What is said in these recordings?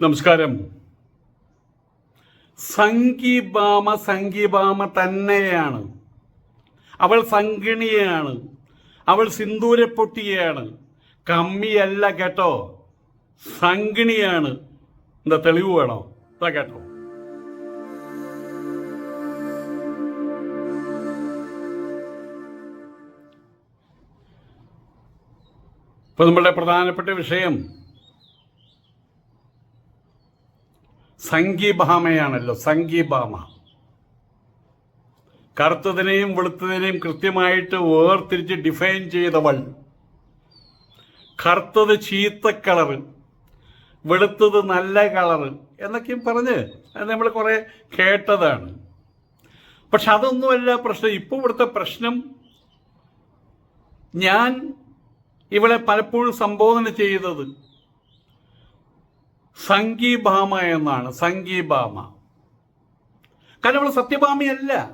നമസ്കാരം. സംഗീബാമ സംഗീബാമ തന്നെയാണ്. അവൾ സംഗിണിയാണ് അവൾ സിന്ദൂരപ്പൊട്ടിയാണ്. കമ്മിയല്ല കേട്ടോ. സംഗിണിയാണ് എന്താ തെളിവ് വേണോ? എന്താ കേട്ടോ. ഇപ്പൊ നമ്മളുടെ പ്രധാനപ്പെട്ട വിഷയം സംഗീഭാമയാണല്ലോ സംഗീഭാമ കറുത്തതിനെയും വെളുത്തതിനെയും കൃത്യമായിട്ട് വേർതിരിച്ച് ഡിഫൈൻ ചെയ്തവൾ. കറുത്തത് ചീത്ത കളറ് വെളുത്തത് നല്ല കളറ് എന്നൊക്കെയും പറഞ്ഞ് അത് നമ്മൾ കുറേ കേട്ടതാണ്. പക്ഷെ അതൊന്നുമല്ല പ്രശ്നം. ഇപ്പോൾ ഇവിടുത്തെ പ്രശ്നം ഞാൻ ഇവളെ പലപ്പോഴും സംബോധന ചെയ്തത് സംഗീഭാമ എന്നാണ് സംഗീഭാമ. കാരണം അവൾ സത്യഭാമയല്ല.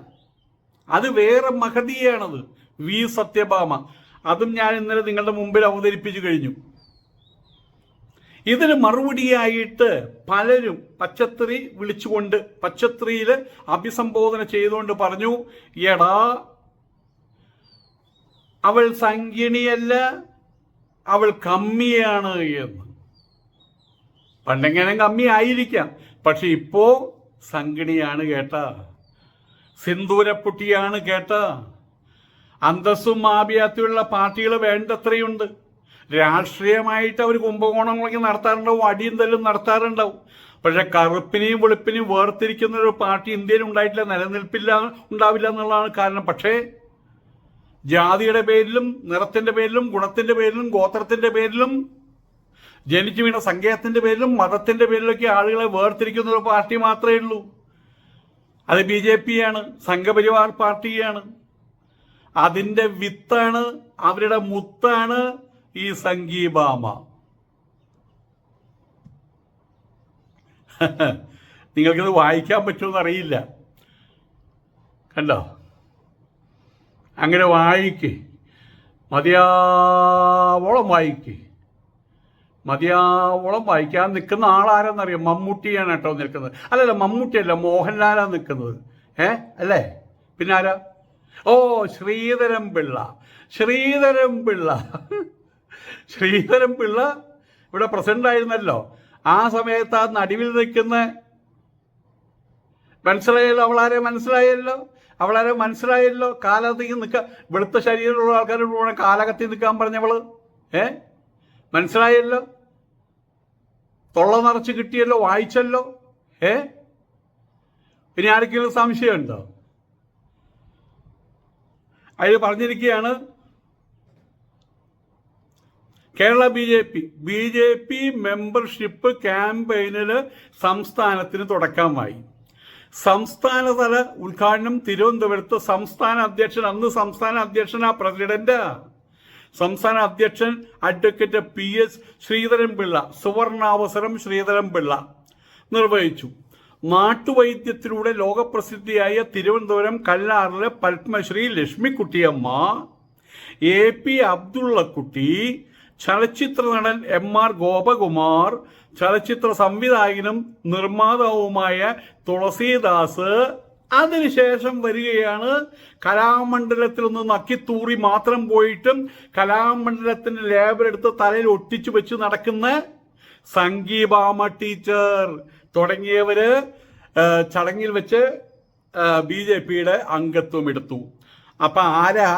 അത് വേറെ മഹതിയാണത്. വി സത്യഭാമ. അതും ഞാൻ ഇന്നലെ നിങ്ങളുടെ മുമ്പിൽ അവതരിപ്പിച്ചു കഴിഞ്ഞു. ഇതിന് മറുപടിയായിട്ട് പലരും പച്ചത്രി വിളിച്ചുകൊണ്ട് പച്ചത്രിയിൽ അഭിസംബോധന ചെയ്തുകൊണ്ട് പറഞ്ഞു എടാ അവൾ സംഗിണിയല്ല അവൾ കമ്മിയാണ് എന്ന്. പണ്ടെങ്ങനെ കമ്മി ആയിരിക്കാം പക്ഷെ ഇപ്പോ സംഗിണിയാണ് കേട്ട. സിന്ദൂരപ്പുട്ടിയാണ് കേട്ട. അന്തസ്സും ആഭ്യാത്തിയുള്ള പാർട്ടികൾ വേണ്ടത്രയുണ്ട്. രാഷ്ട്രീയമായിട്ട് അവർ കുംഭകോണങ്ങളൊക്കെ നടത്താറുണ്ടാവും അടിയും തല്ലും നടത്താറുണ്ടാവും. പക്ഷെ കറുപ്പിനെയും വെളുപ്പിനെയും വേർതിരിക്കുന്ന ഒരു പാർട്ടി ഇന്ത്യയിൽ ഉണ്ടായിട്ടില്ല നിലനിൽപ്പില്ല ഉണ്ടാവില്ല എന്നുള്ളതാണ് കാരണം. പക്ഷേ ജാതിയുടെ പേരിലും നിറത്തിന്റെ പേരിലും ഗുണത്തിന്റെ പേരിലും ഗോത്രത്തിന്റെ പേരിലും ജനിച്ചു വീണ സങ്കേതത്തിന്റെ പേരിലും മതത്തിന്റെ പേരിലൊക്കെ ആളുകളെ വേർതിരിക്കുന്ന ഒരു പാർട്ടി മാത്രമേ ഉള്ളൂ. അത് ബി ജെ പി ആണ് സംഘപരിവാർ പാർട്ടിയാണ്. അതിന്റെ വിത്താണ് അവരുടെ മുത്താണ് ഈ സംഗീബാമ നിങ്ങൾക്കിത് വായിക്കാൻ പറ്റുമെന്ന് അറിയില്ല. കണ്ടോ? അങ്ങനെ വായിക്കേ. മതിയാവോളം വായിക്ക്. മതിയാവോളം വായിക്കാൻ നിൽക്കുന്ന ആളാരെന്നറിയാം? മമ്മൂട്ടിയാണ് കേട്ടോ നിൽക്കുന്നത്. അല്ലല്ല മമ്മൂട്ടിയല്ല മോഹൻലാലാണ് നിൽക്കുന്നത്. ഏ? അല്ലേ? പിന്നെ ആരാ? ഓ ശ്രീധരൻ പിള്ള. ശ്രീധരൻ പിള്ള. ശ്രീധരൻ പിള്ള ഇവിടെ പ്രസിഡന്റ് ആയിരുന്നല്ലോ. ആ സമയത്ത് ആ നടുവിൽ നിൽക്കുന്ന മനസ്സിലായല്ലോ അവളാരെ മനസ്സിലായല്ലോ? അവളാരെ മനസ്സിലായല്ലോ? കാലത്തേക്ക് നിൽക്കുക വെളുത്ത ശരീരമുള്ള ആൾക്കാരോട് വേണം കാലകത്തിൽ നിൽക്കാൻ പറഞ്ഞവൾ. ഏ? മനസ്സിലായല്ലോ? തൊള്ള നിറച്ച് കിട്ടിയല്ലോ വായിച്ചല്ലോ? ഏ? ഇനി ആർക്കെങ്കിലും സംശയമുണ്ടോ? അതിൽ പറഞ്ഞിരിക്കുകയാണ് Kerala B J P B J P membership ക്യാമ്പയിനിന് സംസ്ഥാനത്തിന് തുടക്കമായി. സംസ്ഥാനതല ഉദ്ഘാടനം തിരുവനന്തപുരത്ത് സംസ്ഥാന അധ്യക്ഷൻ അന്ന് സംസ്ഥാന അധ്യക്ഷൻ ആ പ്രസിഡന്റ്. സംസ്ഥാന അധ്യക്ഷൻ അഡ്വക്കേറ്റ് പി എസ് ശ്രീധരൻപിള്ള സുവർണാവസരം ശ്രീധരൻപിള്ള നിർവഹിച്ചു. നാട്ടുവൈദ്യത്തിലൂടെ ലോകപ്രസിദ്ധിയായ തിരുവനന്തപുരം കല്ലാറിലെ പത്മശ്രീ ലക്ഷ്മിക്കുട്ടിയമ്മ എ പി അബ്ദുള്ളക്കുട്ടി ചലച്ചിത്ര നടൻ എം ആർ ഗോപകുമാർ ചലച്ചിത്ര സംവിധായകനും നിർമ്മാതാവുമായ തുളസീദാസ് അതിനുശേഷം വരികയാണ്. കലാമണ്ഡലത്തിൽ ഒന്ന് നക്കിത്തൂറി മാത്രം പോയിട്ടും കലാമണ്ഡലത്തിന്റെ ലേബലെടുത്ത് തലയിൽ ഒട്ടിച്ചു വെച്ച് നടക്കുന്ന സംഗീബാമ ടീച്ചർ തുടങ്ങിയവര് ചടങ്ങിൽ വെച്ച് ബി ജെ പിയുടെ അംഗത്വം എടുത്തു. അപ്പൊ ആരാ?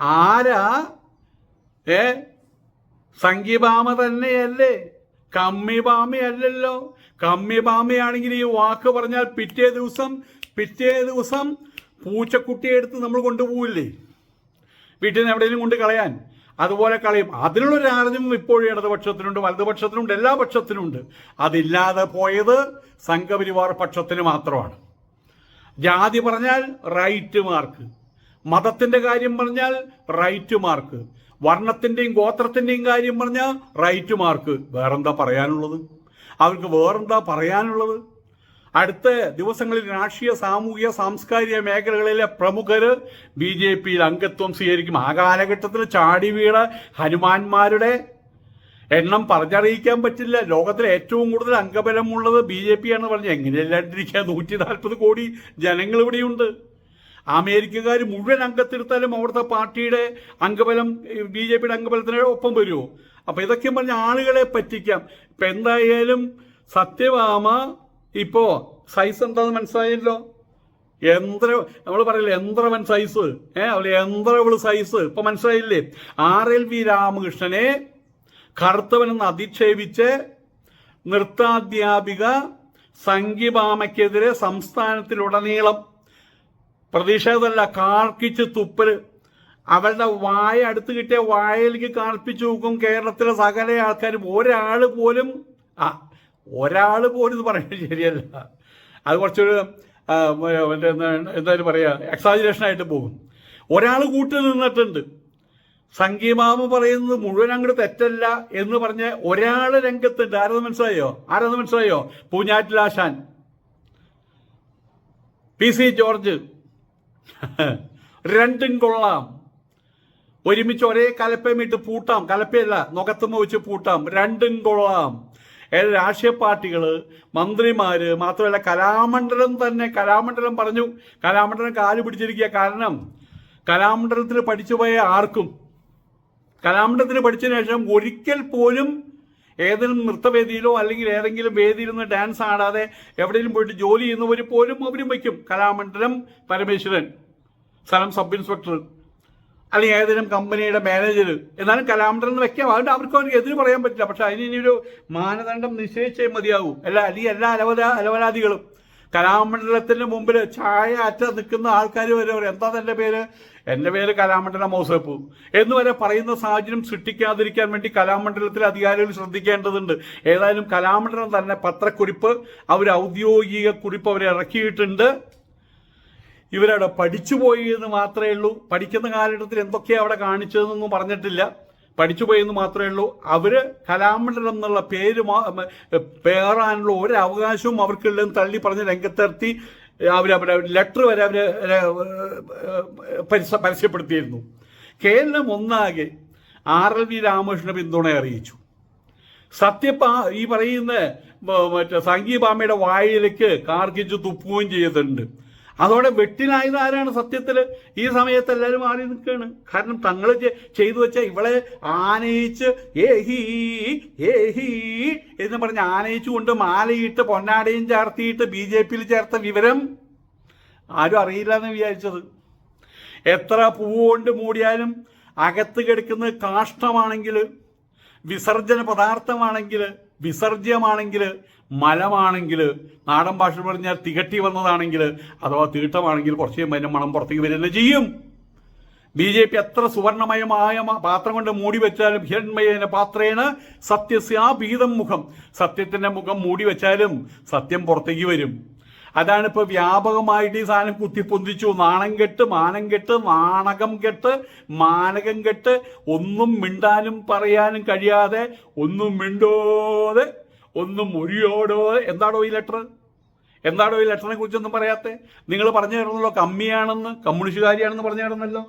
ആരാ? ഏ? സംഗീബാമ തന്നെയല്ലേ? കമ്മിബാമയല്ലല്ലോ കമ്മിബാമയാണെങ്കിൽ ഈ വാക്ക് പറഞ്ഞാൽ പിറ്റേ ദിവസം പിറ്റേ ദിവസം പൂച്ചക്കുട്ടിയെ എടുത്ത് നമ്മൾ കൊണ്ടുപോകില്ലേ വീട്ടിൽ നിന്ന് എവിടെയെങ്കിലും കൊണ്ട് കളയാൻ. അതുപോലെ കളയും. അതിനുള്ളൊരു ആർജം ഇപ്പോഴും ഇടതുപക്ഷത്തിനുണ്ട് വലതുപക്ഷത്തിനുണ്ട് എല്ലാ പക്ഷത്തിനുണ്ട്. അതില്ലാതെ പോയത് സംഘപരിവാർ പക്ഷത്തിന് മാത്രമാണ്. ജാതി പറഞ്ഞാൽ റൈറ്റ് മാർക്ക്. മതത്തിന്റെ കാര്യം പറഞ്ഞാൽ റൈറ്റ് മാർക്ക്. വർണത്തിന്റെയും ഗോത്രത്തിന്റെയും കാര്യം പറഞ്ഞാൽ റൈറ്റ് മാർക്ക്. വേറെന്താ പറയാനുള്ളത്? അവർക്ക് വേറെന്താ പറയാനുള്ളത്? അടുത്ത ദിവസങ്ങളിൽ രാഷ്ട്രീയ സാമൂഹിക സാംസ്കാരിക മേഖലകളിലെ പ്രമുഖർ ബി ജെ പിയിൽ അംഗത്വം സ്വീകരിക്കും. ആ കാലഘട്ടത്തിൽ ചാടി വീണ ഹനുമാന്മാരുടെ എണ്ണം പറഞ്ഞറിയിക്കാൻ പറ്റില്ല. ലോകത്തിലെ ഏറ്റവും കൂടുതൽ അംഗബലമുള്ളത് ബി ജെ പി ആണ് പറഞ്ഞത് എങ്ങനെയല്ലാണ്ടിരിക്കുക നൂറ്റി നാൽപ്പത് കോടി ജനങ്ങൾ ഇവിടെയുണ്ട്. അമേരിക്കക്കാർ മുഴുവൻ അംഗത്തെടുത്താലും അവിടുത്തെ പാർട്ടിയുടെ അംഗബലം ബി ജെ പിയുടെ അംഗബലത്തിന് ഒപ്പം വരുമോ അപ്പൊ ഇതൊക്കെ പറഞ്ഞ ആളുകളെ പറ്റിക്കാം. ഇപ്പൊ എന്തായാലും സത്യഭാമ ഇപ്പോ സൈസ് എന്താന്ന് മനസ്സിലായല്ലോ? യന്ത്ര നമ്മൾ പറയില്ലേ യന്ത്രവൻ സൈസ് ഏ അവൾ യന്ത്രവൾ സൈസ് ഇപ്പൊ മനസ്സിലായില്ലേ? ആർ എൽ വി രാമകൃഷ്ണനെ കറുത്തവനെന്ന് അധിക്ഷേപിച്ച് നൃത്താധ്യാപിക സംഗീഭാമയ്ക്കെതിരെ സംസ്ഥാനത്തിലുടനീളം പ്രതിഷേധമല്ല കാർക്കിച്ച് തുപ്പൽ. അവരുടെ വായ അടുത്ത് കിട്ടിയ വായയിലേക്ക് കാർപ്പിച്ചു നോക്കും കേരളത്തിലെ സകല ആൾക്കാരും. ഒരാൾ പോലും ആ ഒരാൾ പോലും ഇത് പറയുന്നത് ശരിയല്ല. അത് കുറച്ചൊരു മറ്റേ എന്താ- എന്തായാലും പറയാ എക്സാജുറേഷൻ ആയിട്ട് പോകും. ഒരാൾ കൂട്ടി നിന്നിട്ടുണ്ട്. സംഗീമാമ പറയുന്നത് മുഴുവൻ അങ്ങോട്ട് തെറ്റല്ല എന്ന് പറഞ്ഞ ഒരാൾ രംഗത്തുണ്ട്. ആരെന്ന് മനസ്സിലായോ? ആരെന്ന് മനസ്സിലായോ? പൂഞ്ഞാറ്റിലാശാൻ പി സി ജോർജ്. രണ്ടും കൊള്ളാം. ഒരുമിച്ച് ഒരേ കലപ്പമിട്ട് പൂട്ടാം. കലപ്പയല്ല നുകത്തുമ്പോ വെച്ച് പൂട്ടാം. രണ്ടും കൊള്ളാം. ഏത് രാഷ്ട്രീയ പാർട്ടികൾ മന്ത്രിമാര് മാത്രമല്ല കലാമണ്ഡലം തന്നെ കലാമണ്ഡലം പറഞ്ഞു. കലാമണ്ഡലം കാൽ പിടിച്ചിരിക്കുക കാരണം കലാമണ്ഡലത്തിൽ പഠിച്ചുപോയ ആർക്കും കലാമണ്ഡലത്തിൽ പഠിച്ചതിന് ശേഷം ഒരിക്കൽ പോലും ഏതെങ്കിലും നൃത്തവേദിയിലോ അല്ലെങ്കിൽ ഏതെങ്കിലും വേദിയിൽ നിന്ന് ഡാൻസ് ആടാതെ എവിടെയെങ്കിലും പോയിട്ട് ജോലി ചെയ്യുന്നവർ പോലും അവരും വയ്ക്കും. കലാമണ്ഡലം പരമേശ്വരൻ സ്ഥലം സബ് ഇൻസ്പെക്ടർ അല്ലെങ്കിൽ ഏതെങ്കിലും കമ്പനിയുടെ മാനേജർ എന്നാലും കലാമണ്ടർ എന്ന് വെക്കാം. അതുകൊണ്ട് അവർക്ക് അവർക്ക് എതിര് പറയാൻ പറ്റില്ല. പക്ഷെ അതിന് ഇനി ഒരു മാനദണ്ഡം നിശ്ചയിച്ചേ മതിയാകൂ എല്ലാ അല്ലെങ്കിൽ എല്ലാ അലവല അലവലാദികളും. കലാമണ്ഡലത്തിന്റെ മുമ്പിൽ ചായ അറ്റ നിൽക്കുന്ന ആൾക്കാർ വരെ പറയും എന്താ തന്റെ പേര്? എന്റെ പേര് കലാമണ്ഡലം മൗസേപ്പ്. എന്ന് വരെ പറയുന്ന സാഹചര്യം സൃഷ്ടിക്കാതിരിക്കാൻ വേണ്ടി കലാമണ്ഡലത്തിലെ അധികാരികൾ ശ്രദ്ധിക്കേണ്ടതുണ്ട്. ഏതായാലും കലാമണ്ഡലം തന്നെ പത്രക്കുറിപ്പ് അവർ ഔദ്യോഗിക കുറിപ്പ് അവർ ഇറക്കിയിട്ടുണ്ട്. ഇവരവിടെ പഠിച്ചു പോയി എന്ന് മാത്രമേ ഉള്ളൂ. പഠിക്കുന്ന കാലഘട്ടത്തിൽ എന്തൊക്കെയാണ് അവിടെ കാണിച്ചതെന്നൊന്നും പറഞ്ഞിട്ടില്ല. പഠിച്ചു പോയി എന്ന് മാത്രമേ ഉള്ളൂ. അവർ കലാമണ്ഡലം എന്നുള്ള പേര് പേറാനുള്ള ഒരു അവകാശവും അവർക്കില്ലെന്ന് തള്ളി പറഞ്ഞ് രംഗത്തിറത്തി അവരവരെ അവരെ ലെറ്റർ വരെ അവർ പരസ്യ- പരസ്യപ്പെടുത്തിയിരുന്നു. കേരളം ഒന്നാകെ ആർ എൽ വി രാമകൃഷ്ണ പിന്തുണ അറിയിച്ചു. സത്യപ്പ ഈ പറയുന്ന മറ്റേ സംഗീപാമയുടെ വായിലേക്ക് കാർക്കിച്ച് തുപ്പുകയും ചെയ്തിട്ടുണ്ട്. അതോടെ വെട്ടിലായത് ആരാണ് സത്യത്തിൽ? ഈ സമയത്ത് എല്ലാവരും മാറി നിൽക്കുകയാണ്. കാരണം തങ്ങൾ ചെയ്തു വെച്ച ഇവളെ ആനയിച്ച് ഏഹി ഏഹി എന്ന് പറഞ്ഞ് ആനയിച്ചു കൊണ്ട് മാലയിട്ട് പൊന്നാടയും ചേർത്തിയിട്ട് ബി ജെ പിയിൽ ചേർത്ത വിവരം ആരും അറിയില്ല എന്ന് വിചാരിച്ചത്. എത്ര പൂവ് കൊണ്ട് മൂടിയാലും അകത്ത് കിടക്കുന്ന കാഷ്ടമാണെങ്കിൽ വിസർജന പദാർത്ഥമാണെങ്കിൽ വിസർജ്യമാണെങ്കിൽ മലമാണെങ്കിൽ നാടൻ ഭാഷ പറഞ്ഞാൽ തികട്ടി വന്നതാണെങ്കിൽ അഥവാ തീട്ടമാണെങ്കിൽ കുറച്ച് കഴിയുമ്പോൾ അതിന്റെ മണം പുറത്തേക്ക് വരില്ല ചെയ്യും. ബി ജെ പി എത്ര സുവർണമയമായ പാത്രം കൊണ്ട് മൂടി വെച്ചാലും ഹിരൺമയേന പാത്രേണ സത്യസ്യാ പീതം മുഖം. സത്യത്തിന്റെ മുഖം മൂടി വെച്ചാലും സത്യം പുറത്തേക്ക് വരും. അതാണ് ഇപ്പൊ വ്യാപകമായിട്ട് ഈ സാധനം കുത്തിപ്പൊന്തിച്ചു. നാണം കെട്ട് മാനം കെട്ട് നാണകം കെട്ട് മാനകം കെട്ട് ഒന്നും മിണ്ടാനും പറയാനും കഴിയാതെ ഒന്നും മിണ്ടോതെ ഒന്നും മൊഴിയോടോ എന്താണോ ഈ ലെറ്റർ എന്താണോ ഈ ലെറ്ററിനെ കുറിച്ചൊന്നും പറയാത്തെ? നിങ്ങൾ പറഞ്ഞു തരണല്ലോ കമ്മിയാണെന്ന് കമ്മ്യൂണിസ്റ്റുകാരിയാണെന്ന് പറഞ്ഞു തരണമല്ലോ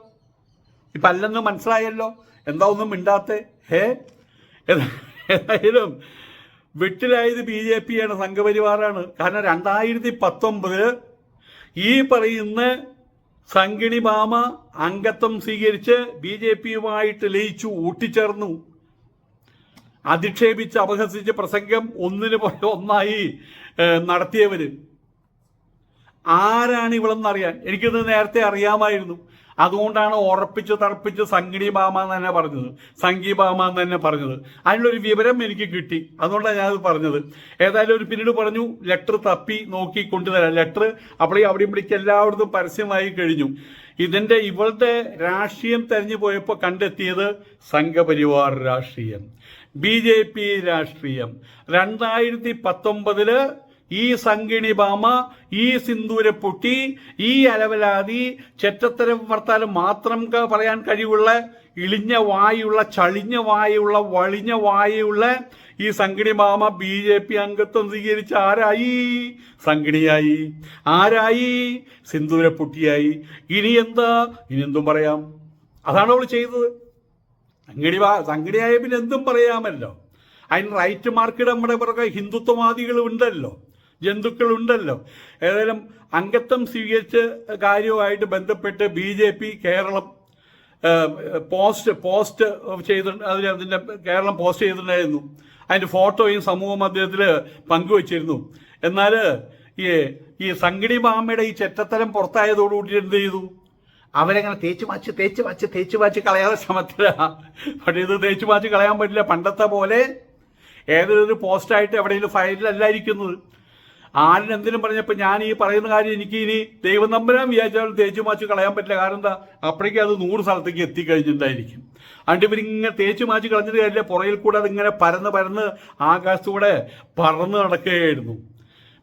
ഇപ്പൊ അല്ലെന്ന് മനസ്സിലായല്ലോ. എന്താ ഒന്നും മിണ്ടാത്തെ? ഹേ? എന്തായാലും വെട്ടിലായത് ബി ജെ പി ആണ് സംഘപരിവാറാണ്. കാരണം രണ്ടായിരത്തി പത്തൊമ്പത് ഈ പറയുന്ന സംഗിണി മാമ അംഗത്വം സ്വീകരിച്ച് ബി ജെ പിയുമായിട്ട് ലയിച്ചു ഊട്ടിച്ചേർന്നു. അധിക്ഷേപിച്ച് അപഹസിച്ച് പ്രസംഗം ഒന്നിന് പോലെ ഒന്നായി നടത്തിയവര്. ആരാണ് ഇവളെന്നറിയാൻ? എനിക്കിത് നേരത്തെ അറിയാമായിരുന്നു. അതുകൊണ്ടാണ് ഉറപ്പിച്ച് തറപ്പിച്ച് സംഗിണി ബാമ എന്ന് തന്നെ പറഞ്ഞത്. സംഗീ ബാമ എന്ന് തന്നെ പറഞ്ഞത്. അതിനുള്ളൊരു വിവരം എനിക്ക് കിട്ടി. അതുകൊണ്ടാണ് ഞാനത് പറഞ്ഞത്. ഏതായാലും ഒരു പിന്നീട് പറഞ്ഞു ലെറ്റർ തപ്പി നോക്കി കൊണ്ടുതരാം ലെറ്റർ അപ്പോഴേ അവിടെയും ഇവിടേക്ക് എല്ലായിടത്തും പരസ്യമായി കഴിഞ്ഞു. ഇതിന്റെ ഇവളുടെ രാഷ്ട്രീയം തെരഞ്ഞു പോയപ്പോൾ കണ്ടെത്തിയത് സംഘപരിവാർ രാഷ്ട്രീയം. ബി ജെ പി രാഷ്ട്രീയം. രണ്ടായിരത്തി പത്തൊമ്പതിൽ ഈ സംഗിണി ഭാമ ഈ സിന്ദൂരപ്പൊട്ടി ഈ അലവലാതി ചെറ്റത്തരം വർത്താനം മാത്രം പറയാൻ കഴിവുള്ള ഇളിഞ്ഞ വായുള്ള ചളിഞ്ഞ വായുള്ള വളിഞ്ഞ വായുള്ള ഈ സംഗിണി മാമ ബി ജെ പി അംഗത്വം സ്വീകരിച്ച ആരായി? സംഗിണിയായി. ആരായി? സിന്ദൂരപ്പൊട്ടിയായി ഇനി എന്താ? ഇനി എന്തും പറയാം. അതാണ് അവൾ ചെയ്തത്. സംഗിണി സംഗിണിയായ പിന്നെ എന്തും പറയാമല്ലോ. അതിന് റൈറ്റ് മാർക്കിടെ നമ്മുടെ പുറകെ ഹിന്ദുത്വവാദികൾ ഉണ്ടല്ലോ. ജന്തുക്കളുണ്ടല്ലോ. ഏതായാലും അംഗത്വം സ്വീകരിച്ച കാര്യവുമായിട്ട് ബന്ധപ്പെട്ട് ബി കേരളം പോസ്റ്റ് പോസ്റ്റ് ചെയ്ത അതിന് അതിന്റെ കേരളം പോസ്റ്റ് ചെയ്തിട്ടുണ്ടായിരുന്നു. അതിന്റെ ഫോട്ടോയും സമൂഹ മാധ്യമത്തിൽ പങ്കുവച്ചിരുന്നു. എന്നാൽ ഈ ഈ സംഗടി മാമയുടെ ഈ ചെറ്റത്തരം പുറത്തായതോടുകൂടി എന്ത് ചെയ്തു? അവരങ്ങനെ തേച്ച് മാച്ച് തേച്ച് മാച്ച് തേച്ച് മാച്ച് കളയാതെ ശ്രമത്തില. പക്ഷേ ഇത് തേച്ച് മാച്ച് കളയാൻ പറ്റില്ല. പണ്ടത്തെ പോലെ ഏതൊരു പോസ്റ്റായിട്ട് എവിടെയെങ്കിലും ഫയലിലല്ല എന്തിനും പറഞ്ഞപ്പോൾ ഞാൻ ഈ പറയുന്ന കാര്യം എനിക്ക് ഇനി ദൈവം നമ്പരാൻ വിചാരിച്ചാലും തേച്ചു മാച്ചു കളയാൻ പറ്റില്ല. കാരണം എന്താ? അപ്പോഴേക്കും അത് നൂറ് സ്ഥലത്തേക്ക് എത്തിക്കഴിഞ്ഞിട്ടുണ്ടായിരിക്കും അതുകൊണ്ട് ഇവരിങ്ങനെ തേച്ചു മാച്ചു കളഞ്ഞിട്ട് കാര്യമില്ല. പുറയിൽ കൂടെ അതിങ്ങനെ പരന്ന് പരന്ന് ആകാശത്തൂടെ പറന്ന് നടക്കുകയായിരുന്നു.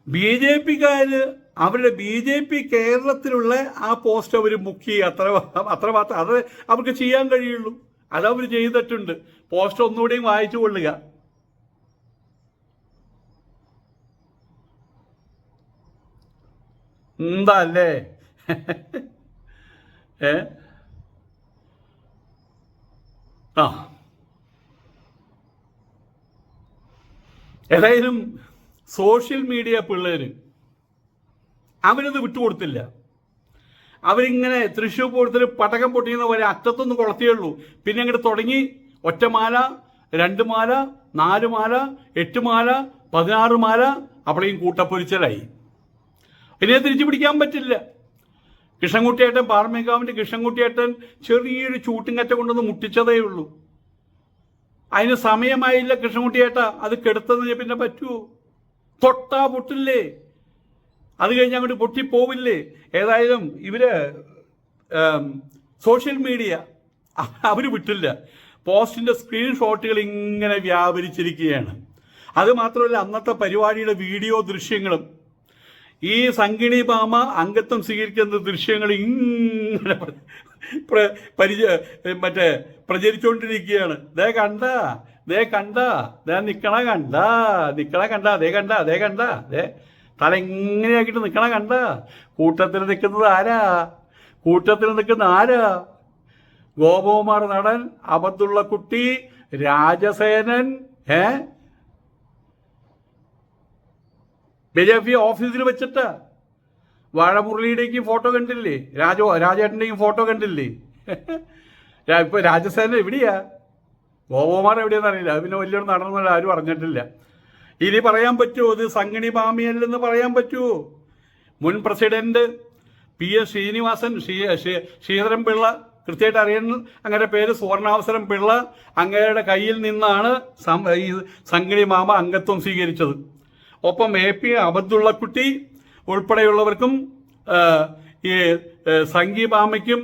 ബി ജെ പിക്കാർ അവരുടെ ബി ജെ പി കേരളത്തിലുള്ള ആ പോസ്റ്റ് അവർ മുക്കി. അത്ര അത്ര മാത്രം. അത് അവർക്ക് ചെയ്യാൻ കഴിയുള്ളൂ. അതവർ ചെയ്തിട്ടുണ്ട്. പോസ്റ്റ് ഒന്നുകൂടെയും വായിച്ചു കൊള്ളുക. എന്താ അല്ലേ ഏ? ആ. ഏതായാലും സോഷ്യൽ മീഡിയ പിള്ളേർ അവരത് വിട്ടുകൊടുത്തില്ല. അവരിങ്ങനെ തൃശ്ശൂർ പൂരത്തിൽ പടക്കം പൊട്ടിക്കുന്ന പോലെ അറ്റത്തൊന്ന് കൊളത്തിയുള്ളൂ പിന്നെ അങ്ങോട്ട് തുടങ്ങി ഒറ്റമാല രണ്ട് മാല നാല് മാല എട്ട് മാല പതിനാറ് മാല അവിടെയും കൂട്ടപ്പൊരിച്ചലായി. ഇനി തിരിച്ചു പിടിക്കാൻ പറ്റില്ല. കൃഷ്ണൻകുട്ടിയേട്ടൻ പാറമേക്കാവിന്റെ കൃഷ്ണൻകുട്ടിയേട്ടൻ ചെറിയൊരു ചൂട്ടിങ്ങറ്റ കൊണ്ടൊന്ന് മുട്ടിച്ചതേ ഉള്ളൂ. അതിന് സമയമായില്ല കൃഷ്ണൻകുട്ടിയേട്ട അത് കെടുത്തതിന് പിന്നെ പറ്റുമോ തൊട്ടാ പൊട്ടില്ലേ? അത് കഴിഞ്ഞ് അങ്ങോട്ട് പൊട്ടിപ്പോവില്ലേ ഏതായാലും ഇവർ സോഷ്യൽ മീഡിയ അവർ വിട്ടില്ല. പോസ്റ്റിന്റെ സ്ക്രീൻഷോട്ടുകൾ ഇങ്ങനെ വ്യാപരിച്ചിരിക്കുകയാണ്. അത് മാത്രമല്ല അന്നത്തെ പരിപാടിയുടെ വീഡിയോ ദൃശ്യങ്ങളും ഈ സംഗിണി ഭാമ അംഗത്വം സ്വീകരിക്കുന്ന ദൃശ്യങ്ങൾ ഇങ്ങനെ പ്ര- പ്ര- പരിച മറ്റേ പ്രചരിച്ചുകൊണ്ടിരിക്കുകയാണ് ദേ കണ്ട ദേ കണ്ട ദേ നിക്കണ കണ്ട നിക്കണ കണ്ട ദേ കണ്ട ദേ കണ്ട ദേ. തല ഇങ്ങനെയാക്കിയിട്ട് നിക്കണ കണ്ട. കൂട്ടത്തിൽ നിൽക്കുന്നത് ആരാ? കൂട്ടത്തിൽ നിൽക്കുന്ന ആരാ? ഗോപകുമാർ നടൻ അബദ്ദുള്ള കുട്ടി രാജസേനൻ ഏ? ബി ജെ പി ഓഫീസിൽ വെച്ചിട്ട് വാഴമുരളിയുടെയും ഫോട്ടോ കണ്ടില്ലേ? രാജോ രാജേട്ടന്റെയും ഫോട്ടോ കണ്ടില്ലേ? ഇപ്പൊ രാജസ്ഥാനിൽ എവിടെയാ? ഗോപകുമാർ എവിടെയാന്ന് അറിയില്ല. പിന്നെ വലിയൊരു നടന്നല്ല ആരും അറിഞ്ഞിട്ടില്ല. ഇനി പറയാൻ പറ്റുമോ? ഇത് സംഗണി ബാമിയല്ലെന്ന് പറയാൻ പറ്റുമോ? മുൻ president P S Sreenivasan Shri Shri- Sreedharan Pillai കൃത്യമായിട്ട് അറിയണം അങ്ങയുടെ പേര് സുവർണാവസരം പിള്ള അങ്ങയുടെ കയ്യിൽ നിന്നാണ് സംഗണി മാമ അംഗത്വം സ്വീകരിച്ചത്. ഒപ്പം എ പി അബദ്ദുള്ളക്കുട്ടി ഉൾപ്പെടെയുള്ളവർക്കും ആ, ഈ ആ, സംഗീ മാമയ്ക്കും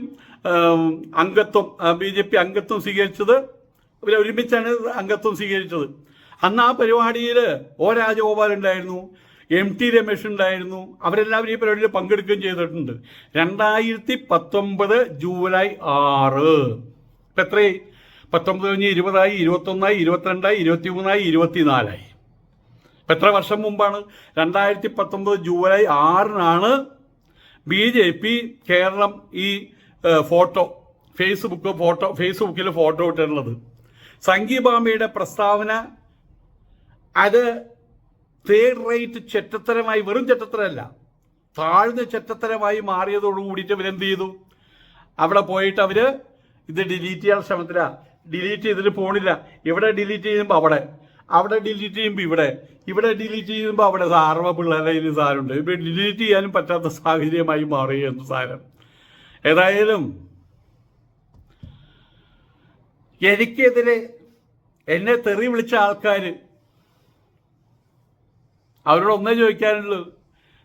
അംഗത്വം ബി ജെ പി അംഗത്വം സ്വീകരിച്ചത് ഇവർ ഒരുമിച്ചാണ് അംഗത്വം സ്വീകരിച്ചത്. അന്ന് ആ പരിപാടിയിൽ ഒ രാജഗോപാൽ ഉണ്ടായിരുന്നു എം ടി രമേശ് ഉണ്ടായിരുന്നു അവരെല്ലാവരും ഈ പരിപാടിയിൽ പങ്കെടുക്കുകയും ചെയ്തിട്ടുണ്ട്. രണ്ടായിരത്തി പത്തൊമ്പത് ജൂലൈ ആറ്. ഇപ്പം എത്രയായി പത്തൊമ്പത് കഴിഞ്ഞ് ഇരുപതായി ഇരുപത്തൊന്നായി ഇരുപത്തിരണ്ടായി ഇരുപത്തിമൂന്നായി ഇരുപത്തിനാലായി. ഇപ്പം എത്ര വർഷം മുമ്പാണ്? രണ്ടായിരത്തി പത്തൊമ്പത് ജൂലൈ ആറിനാണ് ബി ജെ പി കേരളം ഈ ഫോട്ടോ ഫേസ്ബുക്ക് ഫോട്ടോ ഫേസ്ബുക്കിൽ ഫോട്ടോ ഇട്ടിട്ടുള്ളത്. സംഗീബാമയുടെ പ്രസ്താവന അത് തേർഡ് റേറ്റ് ചെറ്റത്തരമായി വെറും ചെറ്റത്തരമല്ല താഴ്ന്ന ചെറ്റത്തരമായി മാറിയതോടു കൂടിയിട്ട് ഇവരെന്ത് ചെയ്തു? അവിടെ പോയിട്ട് അവർ ഇത് ഡിലീറ്റ് ചെയ്യാൻ ശ്രമത്തില്ല ഡിലീറ്റ് ചെയ്തിട്ട് പോണില്ല. ഇവിടെ ഡിലീറ്റ് ചെയ്യുമ്പോൾ അവിടെ അവിടെ ഡിലീറ്റ് ചെയ്യുമ്പോൾ ഇവിടെ. ഇവിടെ ഡിലീറ്റ് ചെയ്യുമ്പോൾ അവിടെ സാർവ പിള്ളേരുടെ കയ്യിൽ സാധനമുണ്ട്. ഇപ്പം ഡിലീറ്റ് ചെയ്യാനും പറ്റാത്ത സാഹചര്യമായി മാറുകയെന്ന് സാരം. ഏതായാലും എനിക്കെതിരെ എന്നെ തെറി വിളിച്ച ആൾക്കാർ അവരോട് ഒന്നേ ചോദിക്കാനുള്ളൂ.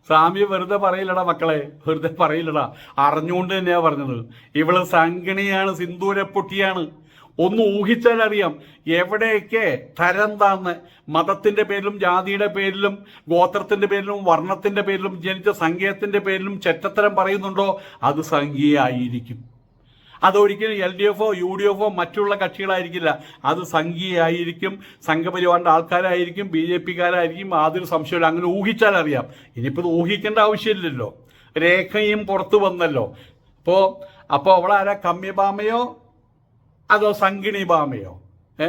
സ്വാമി വെറുതെ പറയില്ലടാ മക്കളെ. വെറുതെ പറയില്ലടാ. അറിഞ്ഞുകൊണ്ട് തന്നെയാണ് പറഞ്ഞത്. ഇവൾ സംഗണിയാണ് സിന്ദൂര പൊട്ടിയാണ് ഒന്ന് ഊഹിച്ചാൽ അറിയാം എവിടെയൊക്കെ തരം താന്ന് മതത്തിന്റെ പേരിലും ജാതിയുടെ പേരിലും ഗോത്രത്തിന്റെ പേരിലും വർണത്തിന്റെ പേരിലും ജനിച്ച സംഖ്യത്തിന്റെ പേരിലും ചെറ്റത്തരം പറയുന്നുണ്ടോ? അത് സംഖ്യയായിരിക്കും. അതൊരിക്കലും എൽ ഡി എഫോ യു ഡി എഫോ മറ്റുള്ള കക്ഷികളായിരിക്കില്ല. അത് സംഘീയായിരിക്കും സംഘപരിവാറിന്റെ ആൾക്കാരായിരിക്കും ബി ജെ പിക്കാരായിരിക്കും യാതൊരു സംശയമില്ല അങ്ങനെ ഊഹിച്ചാൽ അറിയാം ഇനിയിപ്പോൾ ഊഹിക്കേണ്ട ആവശ്യമില്ലല്ലോ. രേഖയും പുറത്തു വന്നല്ലോ. അപ്പോൾ അപ്പോൾ അവളാരാ? കമ്മ്യബാമയോ അതോ സംഗിണി ബാമയോ? ഏ?